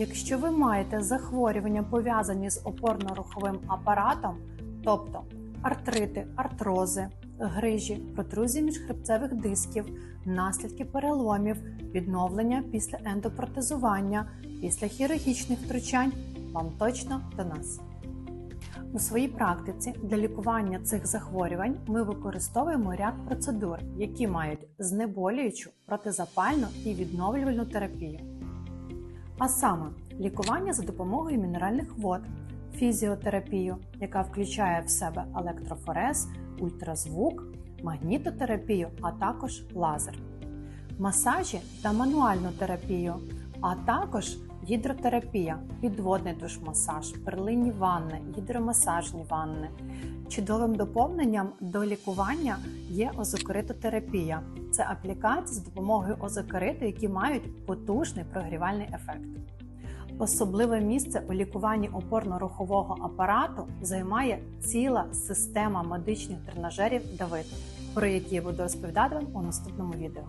Якщо ви маєте захворювання пов'язані з опорно-руховим апаратом, тобто артрити, артрози, грижі, протрузії міжхребцевих дисків, наслідки переломів, відновлення після ендопротезування, після хірургічних втручань, вам точно до нас. У своїй практиці для лікування цих захворювань ми використовуємо ряд процедур, які мають знеболюючу, протизапальну і відновлювальну терапію. А саме лікування за допомогою мінеральних вод, фізіотерапію, яка включає в себе електрофорез, ультразвук, магнітотерапію, а також лазер, масажі та мануальну терапію, а також гідротерапія, підводний душ-масаж, перлинні ванни, гідромасажні ванни. Чудовим доповненням до лікування є озокоритотерапія. Це аплікації з допомогою озокериту, які мають потужний прогрівальний ефект. Особливе місце у лікуванні опорно-рухового апарату займає ціла система медичних тренажерів Давид, про які я буду розповідати вам у наступному відео.